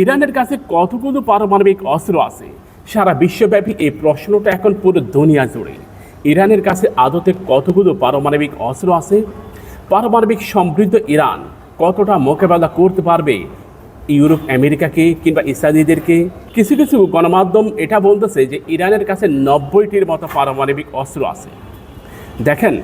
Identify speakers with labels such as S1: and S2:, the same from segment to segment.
S1: ইরানের কাছে কতগুলো পারমাণবিক অস্ত্র আছে? সারা বিশ্বব্যাপী এই প্রশ্নটা এখন পুরো দুনিয়া জুড়ে। ইরানের কাছে আদতে কতগুলো পারমাণবিক অস্ত্র আছে? পারমাণবিক সমৃদ্ধ ইরান কতটা মোকাবেলা করতে পারবে? ইউরোপ আমেরিকাকে কিংবা ইসরায়েলিদেরকে? কিছু কিছু গণমাধ্যম এটা বলতেছে যে ইরানের কাছে নব্বইটির মতো পারমাণবিক অস্ত্র আছে। দেখেন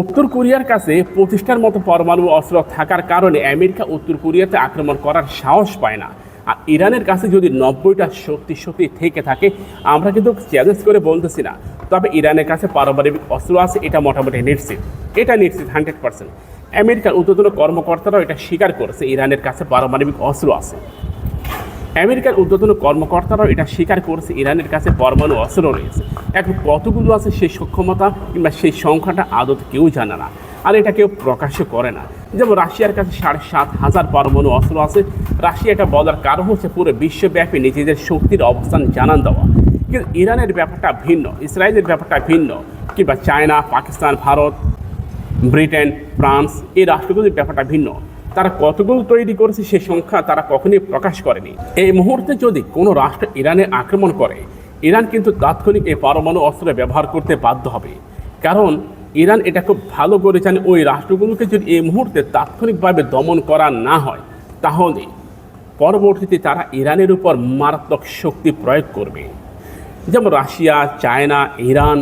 S1: উত্তর কোরিয়ার কাছে প্রতিষ্ঠার মতো পরমাণু অস্ত্র থাকার কারণে আমেরিকা উত্তর কোরিয়াতে আক্রমণ করার সাহস পায় না। আর ইরানের কাছে যদি নব্বইটা শক্তি শক্তি থেকে থাকে, আমরা কিন্তু চ্যালেঞ্জ করে বলতেছি না। তবে ইরানের কাছে পারমাণবিক অস্ত্র আছে, এটা মোটামুটি নিশ্চিত। এটা নিশ্চিত, হান্ড্রেড পার্সেন্ট। আমেরিকার উদ্যোতন কর্মকর্তারাও এটা স্বীকার করেছে, ইরানের কাছে পারমাণবিক অস্ত্র আছে। আমেরিকার উদ্বোধন কর্মকর্তারাও এটা স্বীকার করেছে। ইরানের কাছে পরমাণু অস্ত্র রয়েছে। এখন কতগুলো আছে সেই সক্ষমতা কিংবা সেই সংখ্যাটা আদত কেউ জানে না। আর এটা কেউ প্রকাশ্য করে না। যেমন রাশিয়ার কাছে সাড়ে সাত হাজার পরমাণু অস্ত্র আছে। রাশিয়া এটা বলার কারণ হচ্ছে পুরো বিশ্বব্যাপী নিজেদের শক্তির অবস্থান জানান দেওয়া। কিন্তু ইরানের ব্যাপারটা ভিন্ন, ইসরায়েলের ব্যাপারটা ভিন্ন, কিংবা China, Pakistan, Bharat, Britain, France এই রাষ্ট্রগুলির ব্যাপারটা ভিন্ন। তারা কতগুলো তৈরি করেছে সে সংখ্যা তারা কখনোই প্রকাশ করেনি। এই মুহূর্তে যদি কোনো রাষ্ট্র ইরানে আক্রমণ করে, ইরান কিন্তু তাৎক্ষণিক এই পারমাণু অস্ত্র ব্যবহার করতে বাধ্য হবে। কারণ ইরান এটা খুব ভালো করে জানে ওই রাষ্ট্রগুলোকে যদি এই মুহূর্তে তাৎক্ষণিকভাবে দমন করা না হয়, তাহলে পরবর্তীতে তারা ইরানের উপর মারাত্মক শক্তি প্রয়োগ করবে। যেমন রাশিয়া, চায়না, ইরান,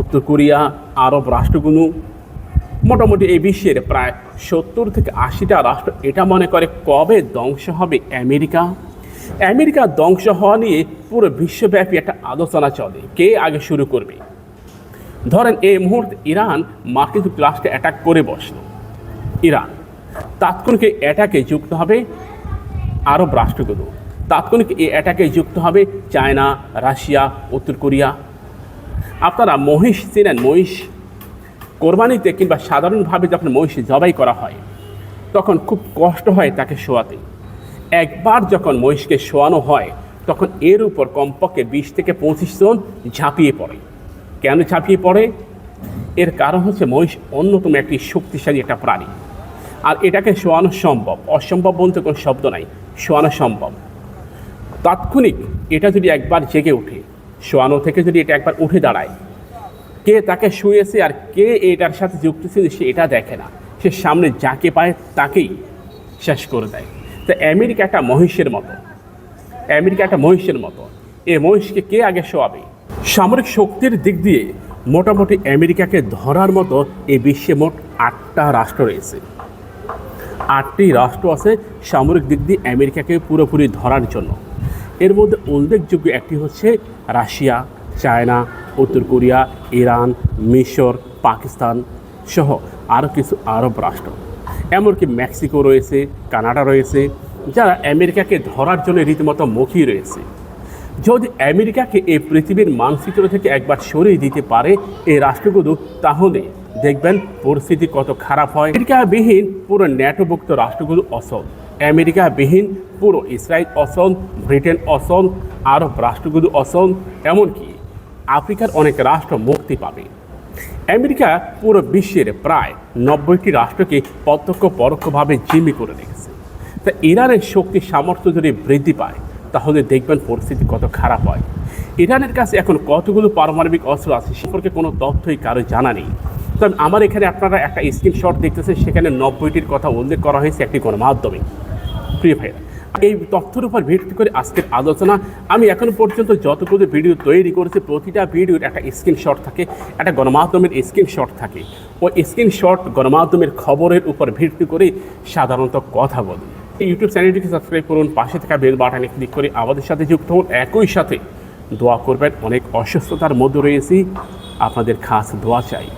S1: উত্তর কোরিয়া, আরব রাষ্ট্রগুলো মোটামুটি এই বিশ্বের প্রায় সত্তর থেকে আশিটা রাষ্ট্র এটা মনে করে কবে ধ্বংস হবে আমেরিকা? আমেরিকা ধ্বংস হওয়া নিয়ে পুরো বিশ্বব্যাপী একটা আলোচনা চলে। কে আগে শুরু করবে? ধরেন এই মুহূর্তে ইরান মার্কিন যুক্তরাষ্ট্রে অ্যাটাক করে বসল। ইরান, তাৎক্ষণিক এই অ্যাটাকে যুক্ত হবে আরব রাষ্ট্রগুলো। তাৎক্ষণিক এই অ্যাটাকে যুক্ত হবে চায়না, রাশিয়া, উত্তর কোরিয়া। আপনারা মহিষ চেনেন? মহিষ কোরবানিতে কিংবা সাধারণভাবে যখন মহিষ জবাই করা হয়, তখন খুব কষ্ট হয় তাকে শোয়াতে। একবার যখন মহিষকে শোয়ানো হয়, তখন এর উপর কমপক্ষে বিশ থেকে পঁচিশ জন ঝাঁপিয়ে পড়ে। কেন ঝাঁপিয়ে পড়ে? এর কারণ হচ্ছে মহিষ অন্যতম একটি শক্তিশালী একটা প্রাণী। আর এটাকে শোয়ানো সম্ভব, অসম্ভব বলতে কোনো শব্দ নাই, শোয়ানো সম্ভব। তাৎক্ষণিক এটা যদি একবার জেগে ওঠে, শোয়ানো থেকে যদি এটা একবার উঠে দাঁড়ায় কে তাকে শুয়েছে আর কে এটার সাথে যুক্ত ছিল, সে এটা দেখে না। সে সামনে যাকে পায় তাকেই শেষ করে দেয়। তো আমেরিকা একটা মহিষের মতো। আমেরিকা একটা মহিষের মতো। এ মহিষকে কে আগে শোয়াবে? সামরিক শক্তির দিক দিয়ে মোটামুটি আমেরিকাকে ধরার মতো এ বিশ্বে মোট আটটা রাষ্ট্র রয়েছে। আটটি রাষ্ট্র আছে সামরিক দিক দিয়ে আমেরিকাকে পুরোপুরি ধরার জন্য। এর মধ্যে উল্লেখযোগ্য একটি হচ্ছে রাশিয়া চায়না, উত্তর কোরিয়া, ইরান, মিশর, পাকিস্তান সহ আরও কিছু আরব রাষ্ট্র। এমনকি মেক্সিকো রয়েছে, কানাডা রয়েছে, যারা আমেরিকাকে ধরার জন্য রীতিমতো মুখী রয়েছে। যদি আমেরিকাকে এই পৃথিবীর মানচিত্র থেকে একবার সরিয়ে দিতে পারে এই রাষ্ট্রগুলো, তাহলে দেখবেন পরিস্থিতি কত খারাপ হয়। আমেরিকাবিহীন পুরো ন্যাটোভুক্ত রাষ্ট্রগুলো অসল আমেরিকাবিহীন পুরো ইসরায়েল অসল ব্রিটেন অসল আরব রাষ্ট্রগুলো অসল এমনকি আফ্রিকার অনেক রাষ্ট্র মুক্তি পাবে। আমেরিকা পুরো বিশ্বের প্রায় নব্বইটি রাষ্ট্রকে প্রত্যক্ষ পরোক্ষভাবে জিম্মি করে রেখেছে। তা ইরানের শক্তি সামর্থ্য যদি বৃদ্ধি পায়, তাহলে দেখবেন পরিস্থিতি কত খারাপ হয়। ইরানের কাছে এখন কতগুলো পারমাণবিক অস্ত্র আছে সম্পর্কে কোনো তথ্যই কারও জানা নেই। তবে আমার এখানে আপনারা একটা স্ক্রিনশট দেখতেছেন, সেখানে নব্বইটির কথা উল্লেখ করা হয়েছে একটি গণমাধ্যমে। প্রিয় ভাইরা এই তথ্যের উপর ভিত্তি করে আজকের আলোচনা। আমি এখনও পর্যন্ত যতগুলো ভিডিও তৈরি করেছি, প্রতিটা ভিডিওর একটা স্ক্রিনশট থাকে, একটা গণমাধ্যমের স্ক্রিনশট থাকে। ওই স্ক্রিনশট গণমাধ্যমের খবরের উপর ভিত্তি করে সাধারণত কথা বলি। এই ইউটিউব চ্যানেলটিকে সাবস্ক্রাইব করুন, পাশে থাকা বেল বাটনে ক্লিক করে আমাদের সাথে যুক্ত হন। একই সাথে দোয়া করবেন, অনেক অসুস্থতার মধ্যে রয়েছি। আপনাদের খাস দোয়া চাই।